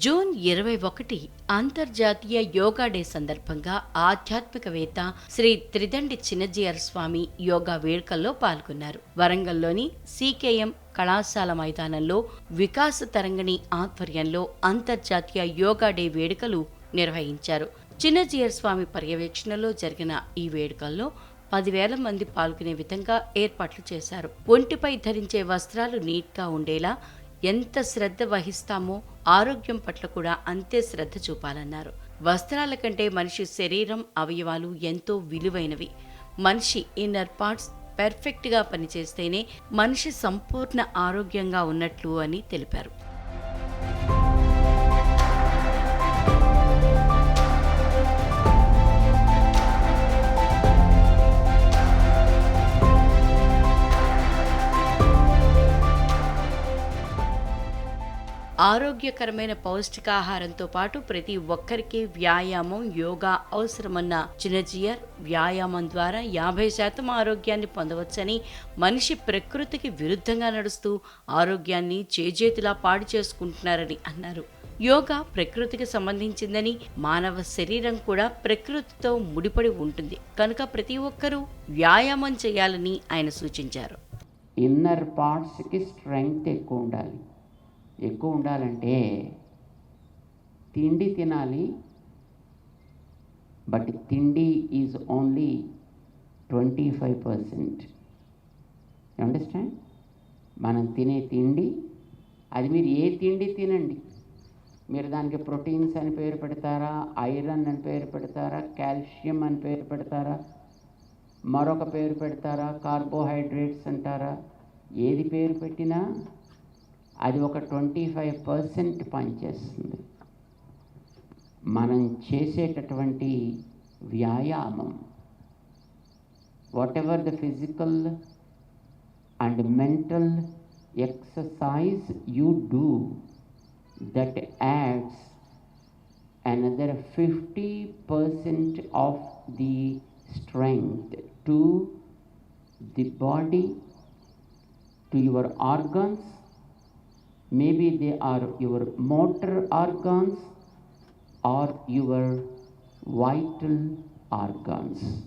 June ఇరవై ఒకటి అంతర్జాతీయ యోగా డే సందర్భంగా ఆధ్యాత్మికవేత్త శ్రీ త్రిదండి చిన్నజీయర్ స్వామి యోగా వేడుకల్లో పాల్గొన్నారు. వరంగల్లోని సీకేఎం కళాశాల మైదానంలో వికాస తరంగిణి ఆధ్వర్యంలో అంతర్జాతీయ యోగా డే వేడుకలు నిర్వహించారు. చిన్నజీయర్ స్వామి పర్యవేక్షణలో జరిగిన ఈ వేడుకల్లో పదివేల మంది పాల్గొనే విధంగా ఏర్పాట్లు చేశారు. ఒంటిపై ధరించే వస్త్రాలు నీట్గా ఉండేలా ఎంత శ్రద్ధ వహిస్తామో ఆరోగ్యం పట్ల కూడా అంతే శ్రద్ధ చూపాలన్నారు. వస్త్రాల కంటే మనిషి శరీరం అవయవాలు ఎంతో విలువైనవి. మనిషి ఇన్నర్ పార్ట్స్ పెర్ఫెక్ట్గా పనిచేస్తేనే మనిషి సంపూర్ణ ఆరోగ్యంగా ఉన్నట్లు అని తెలిపారు. ఆరోగ్యకరమైన పౌష్టికాహారంతో పాటు ప్రతి ఒక్కరికి వ్యాయామం యోగా అవసరమన్న చినజియర్ వ్యాయామం ద్వారా యాభై శాతం ఆరోగ్యాన్ని పొందవచ్చని మనిషి ప్రకృతికి విరుద్ధంగా నడుస్తూ ఆరోగ్యాన్ని చేజేతులా పాడు చేసుకుంటున్నారని అన్నారు. యోగా ప్రకృతికి సంబంధించిందని మానవ శరీరం కూడా ప్రకృతితో ముడిపడి ఉంటుంది. కనుక ప్రతి ఒక్కరూ వ్యాయామం చేయాలని ఆయన సూచించారు. ఇన్నర్ పార్ట్స్కి స్ట్రెంగ్త్ ఎక్కువ ఉండాలి. ఎక్కువ ఉండాలంటే తిండి తినాలి బట్ తిండి is only twenty five percent. Understand మనం తినే తిండి అది మీరు ఏ తిండి తినండి. మీరు దానికి ప్రోటీన్స్ అని పేరు పెడతారా ఐరన్ అని పేరు పెడతారా కాల్షియం అని పేరు పెడతారా మరొక పేరు పెడతారా కార్బోహైడ్రేట్స్ అంటారా ఏది పేరు పెట్టినా అది ఒక ట్వంటీ ఫైవ్ పర్సెంట్ పనిచేస్తుంది మనం చేసేటటువంటి వ్యాయామం whatever the physical and mental exercise you do that adds another 50% of the strength to the body, to your organs. Maybe they are your motor organs or your vital organs.